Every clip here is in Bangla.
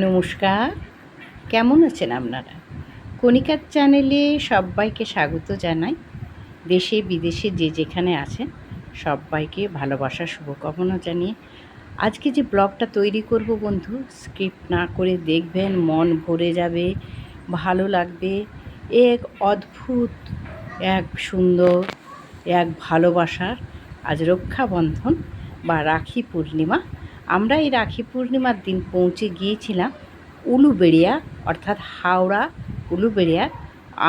নমস্কার। কেমন আছেন আপনারা? কণিকার চ্যানেলে সবাইকে স্বাগত জানাই। দেশে বিদেশে যে যেখানে আছেন, সবাইকে ভালোবাসার শুভকামনা জানিয়ে আজকে যে ব্লগটা তৈরি করব বন্ধু স্ক্রিপ্ট না করে দেখবেন, মন ভরে যাবে, ভালো লাগবে, এক অদ্ভুত, এক সুন্দর, এক ভালোবাসার আজ রক্ষাবন্ধন বা রাখি পূর্ণিমা আমরা এই রাখি পূর্ণিমার দিন পৌঁছে গিয়েছিলাম উলুবেড়িয়া অর্থাৎ হাওড়া উলুবেড়িয়ার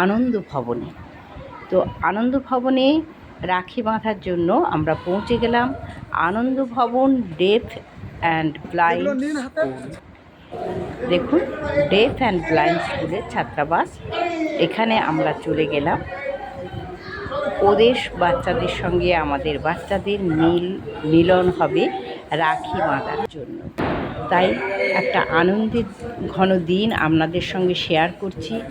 আনন্দ ভবনে। তো আনন্দ ভবনে রাখি বাঁধার জন্য আমরা পৌঁছে গেলাম। Anand Bhavan deaf and blind school. দেখুন ডেথ অ্যান্ড ব্লাইন্ড স্কুলের ছাত্রাবাস। এখানে আমরা চলে গেলাম। ওদের বাচ্চাদের সঙ্গে আমাদের বাচ্চাদের মিল মিলন হবে। রাখি বাঁধার জন্য। তাই একটা আনন্দের ঘন দিন আপনাদের সঙ্গে শেয়ার করছি।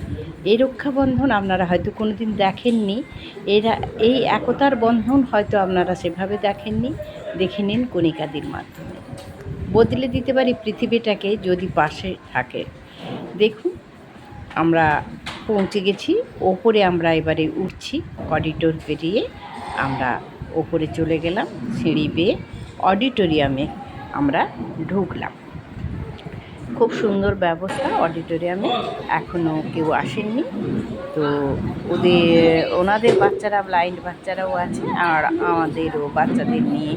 এই রক্ষাবন্ধন আপনারা হয়তো কোনো দিন দেখেননি। এরা, এই একতার বন্ধন হয়তো আপনারা সেভাবে দেখেননি। দেখে নিন কণিকাদির মাধ্যমে। বদলে দিতে পারি পৃথিবীটাকে যদি পাশে থাকে। দেখুন, আমরা পৌঁছে গেছি, ওপরে আমরা এবারে উঠছি করিডোর পেরিয়ে আমরা ওপরে চলে গেলাম, সিঁড়ি বেয়ে। অডিটোরিয়ামে আমরা ঢুকলাম। খুব সুন্দর ব্যবস্থা অডিটোরিয়ামে এখনও কেউ আসেননি। তো ওদের, ওনাদের বাচ্চারা ব্লাইন্ড বাচ্চারাও আছে, আর আমাদেরও বাচ্চাদের নিয়ে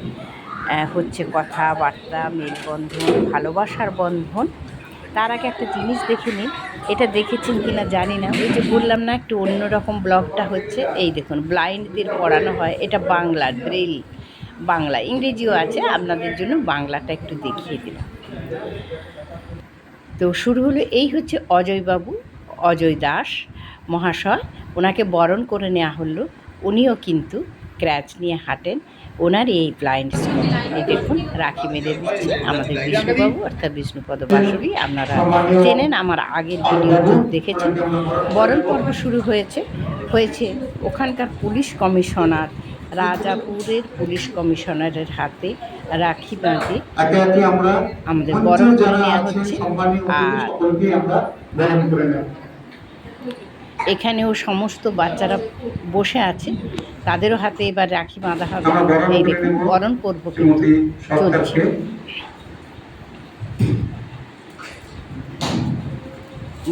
হচ্ছে কথাবার্তা, মেলবন্ধন, ভালোবাসার বন্ধন। তার আগে একটা জিনিস দেখে নিন, এটা দেখেছেন কি না জানি না। ওই যে বললাম না, একটু অন্যরকম ব্লগটা হচ্ছে, এই দেখুন ব্লাইন্ডদের পড়ানো হয়, এটা বাংলার ব্রেল বাংলা, ইংরেজিও আছে, আপনাদের জন্য বাংলাটা একটু দেখিয়ে দিলাম। তো শুরু হলো, এই হচ্ছে অজয়বাবু, অজয় দাস মহাশয়। ওনাকে বরণ করে নেওয়া হলো, উনিও কিন্তু ক্র্যাচ নিয়ে হাঁটেন। ওনার এই ব্লাইন্ড স্কুল এই দেখুন, রাখি মেরে দিচ্ছে আমাদের বিষ্ণুবাবু, অর্থাৎ বিষ্ণুপদ বাসুরি আপনারা চেনেন, আমার আগের ভিডিও দেখেছেন। বরণ পর্ব শুরু হয়েছে হয়েছে ওখানকার পুলিশ কমিশনার রাজাপুরের পুলিশ কমিশনারের হাতে রাখি বাঁধে। আমাদের বরণ করে নেওয়া হচ্ছে আর এখানেও সমস্ত বাচ্চারা বসে আছে। তাদেরও হাতে এবার রাখি বাঁধা হবে। এই দেখুন বরণ পর্ব কিন্তু চলছে।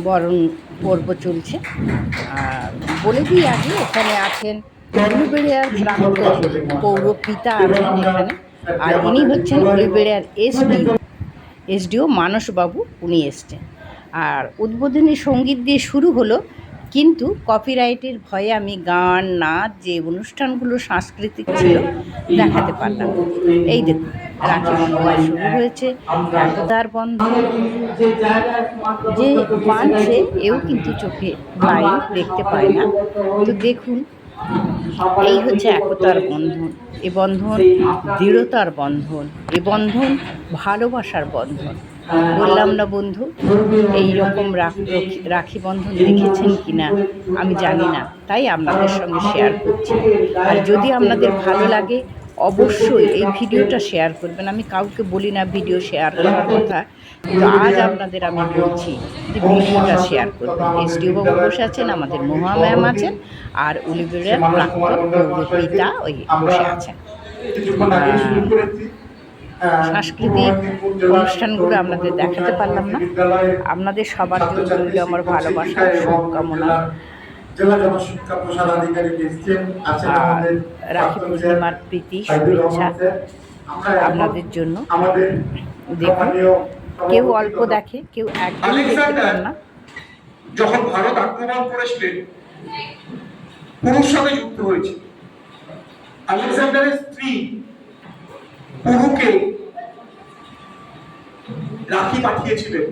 বরণ পর্ব চলছে। আর বলে দিই আগে এখানে আছেন উলুবেড়িয়ার প্রাক্তন পৌর পিতা আছেন এখানে আর ইনি হচ্ছেন উলুবেড়িয়ার এসডিও এসডিও মানসবাবু উনি এসছেন। আর উদ্বোধনী সংগীত দিয়ে শুরু হলো, কিন্তু কপিরাইটের ভয়ে আমি গান, নাচ, যে অনুষ্ঠানগুলো সাংস্কৃতিক ছিল, দেখাতে পারলাম এই দেখুন রাখি বন্ধন শুরু হয়েছে একতার বন্ধন যে বাঁধছে এও কিন্তু চোখে লাইন দেখতে পায় না। তো দেখুন এই হচ্ছে একতার বন্ধন। এ বন্ধন দৃঢ়তার বন্ধন। এ বন্ধন ভালোবাসার বন্ধন। বললাম না বন্ধু এই রকম রাখ- রাখি বন্ধন দেখেছেন কি না আমি জানি না। তাই আপনাদের সঙ্গে শেয়ার করছি। আর যদি আপনাদের ভালো লাগে অবশ্যই এই ভিডিওটা শেয়ার করবেন। আমি কাউকে বলি না ভিডিও শেয়ার করার কথা। কিন্তু আজ আপনাদের আমি বলছি যে ভিডিওটা শেয়ার করবেন। এসডিও বাবু বসে আছেন, আমাদের মহা ম্যাম আছেন, আর প্রাক্তন পৌরপিতা ওই বসে আছেন। সাংস্কৃতিক অনুষ্ঠানগুলো আপনাদের দেখাতে পারলাম না। আপনাদের সবার জন্য আমার ভালোবাসা, শুভকামনা। জেলা- জনশিক্ষা প্রসার আধিকারিক এসছেন আছেন আমাদের প্রীতি শুভেচ্ছা আপনাদের জন্য আমাদের দেখুন কেউ অল্প দেখে কেউ একদম দেখতে পান না। যখন ভারত আক্রমণ করেছিলেন পুরুষ সাথে যুক্ত হয়েছে আলেকজান্ডারের স্ত্রী পুরুকে রাখি পাঠিয়েছিলেন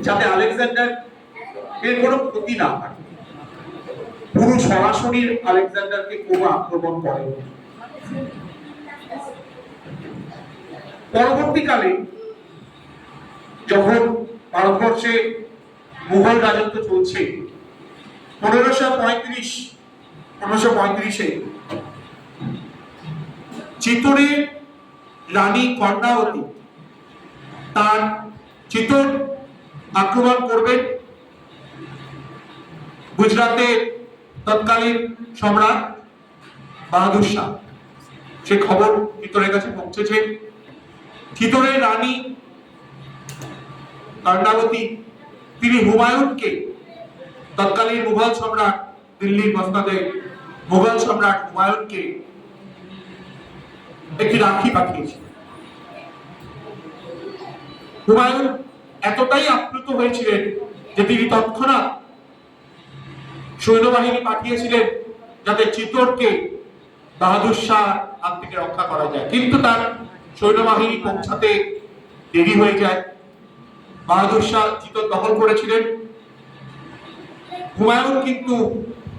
যাতে আলেকজান্ডার এর কোনো ক্ষতি না হয়। পুরু সরাসরি আলেকজান্ডারকে কোনো আক্রমণ করে। পরবর্তীকালে যখন ভারতবর্ষে মুঘল রাজত্ব চলছে, পনেরোশো পঁয়ত্রিশ, পনেরোশো পঁয়ত্রিশে চিত্তরের রানী কর্ণাবতী তার চিতর আক্রমণ করবেন। গুজরাটের তৎকালীন সম্রাট বাহাদুর শাহ। সে খবর চিতরের কাছে পৌঁছেছে। চিতরের রানী কর্ণাবতী তিনি হুমায়ুনকে তৎকালীন মুঘল সম্রাট, দিল্লির মসনাদে মুঘল সম্রাট হুমায়ুনকে একটি রাখি পাঠিয়েছে। হুমায়ুন এতটাই আপ্লুত হয়েছিলেন যে তিনি তৎক্ষণাৎ সৈন্যবাহিনী পাঠিয়েছিলেন যাতে চিত্তরকে বাহাদুর শাহ হাত থেকে রক্ষা করা যায়। কিন্তু তার সৈন্যবাহিনী পৌঁছাতে দেরি হয়ে যায়। বাহাদুর শাহ চিতর দখল করেছিলেন। হুমায়ুন কিন্তু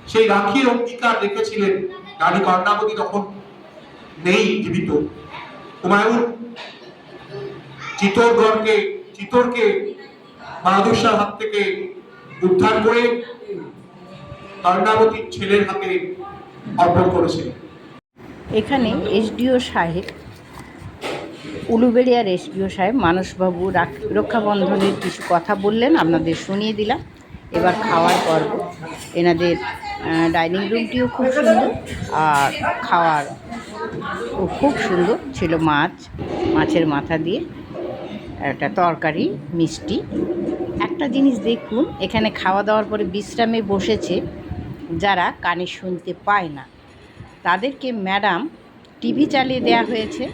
সেই রাখির অঙ্গীকার রেখেছিলেন। রানী কর্ণাবতী তখন নেই জীবিত। হুমায়ুন চিতরগড়কে চিতরকে বাহাদুর শাহ হাত থেকে উদ্ধার করে কর্ণাবতীর ছেলের হাতে অর্পণ করেছিলেন। এখানে এসডিও সাহেব, উলুবেড়িয়ার এসডিও সাহেব, মানসবাবু রক্ষাবন্ধনের কিছু কথা বললেন, আপনাদের শুনিয়ে দিলাম। এবার খাওয়ার পর্ব। এনাদের ডাইনিং রুমটিও খুব সুন্দর, আর খাওয়ার খুব সুন্দর ছিল মাছ, মাছের মাথা দিয়ে, একটা তরকারি, মিষ্টি। একটা জিনিস দেখুন, এখানে খাওয়া দাওয়ার পরে বিশ্রামে বসেছে যারা কানে শুনতে পায় না। তাদেরকে ম্যাডাম টিভি চালিয়ে দেওয়া হয়েছে।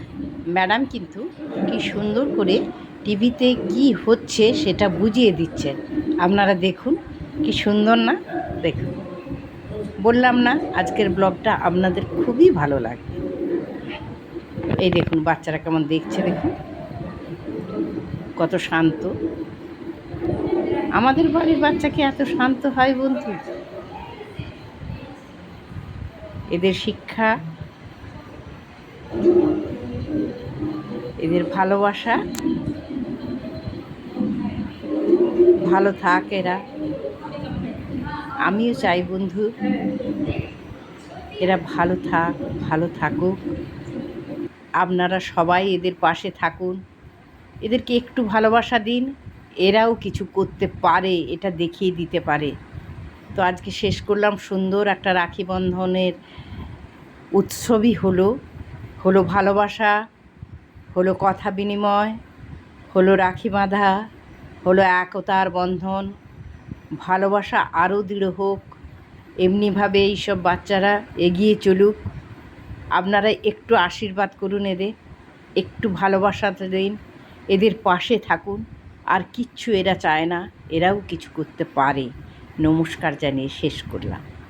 ম্যাডাম কিন্তু কি সুন্দর করে টিভিতে কি হচ্ছে সেটা বুঝিয়ে দিচ্ছেন। আপনারা দেখুন, কি সুন্দর না? দেখুন। বললাম না, আজকের ব্লগটা আপনাদের খুবই ভালো লাগবে। এই দেখুন, বাচ্চারা কেমন দেখছে, দেখুন। কত শান্ত। আমাদের বাড়ির বাচ্চা কি এত শান্ত হয় বন্ধু? এদের শিক্ষা, এদের ভালোবাসা। ভালো থাক এরা। আমিও চাই বন্ধু, এরা ভালো থাক, ভালো থাকুক। আপনারা সবাই এদের পাশে থাকুন। এদেরকে একটু ভালোবাসা দিন। এরাও কিছু করতে পারে, এটা দেখিয়ে দিতে পারে। তো আজকে শেষ করলাম। সুন্দর একটা রাখি বন্ধনের উৎসবই হলো। হলো ভালোবাসা, হলো কথা বিনিময়, হলো রাখি বাঁধা, হলো একতার বন্ধন। ভালোবাসা আরও দৃঢ় হোক, এমনিভাবে এইসব বাচ্চারা এগিয়ে চলুক। আপনারা একটু আশীর্বাদ করুন এদের, একটু ভালোবাসাতে দিন, এদের পাশে থাকুন। আর কিচ্ছু এরা চায় না, এরাও কিছু করতে পারে। নমস্কার জানিয়ে শেষ করলাম।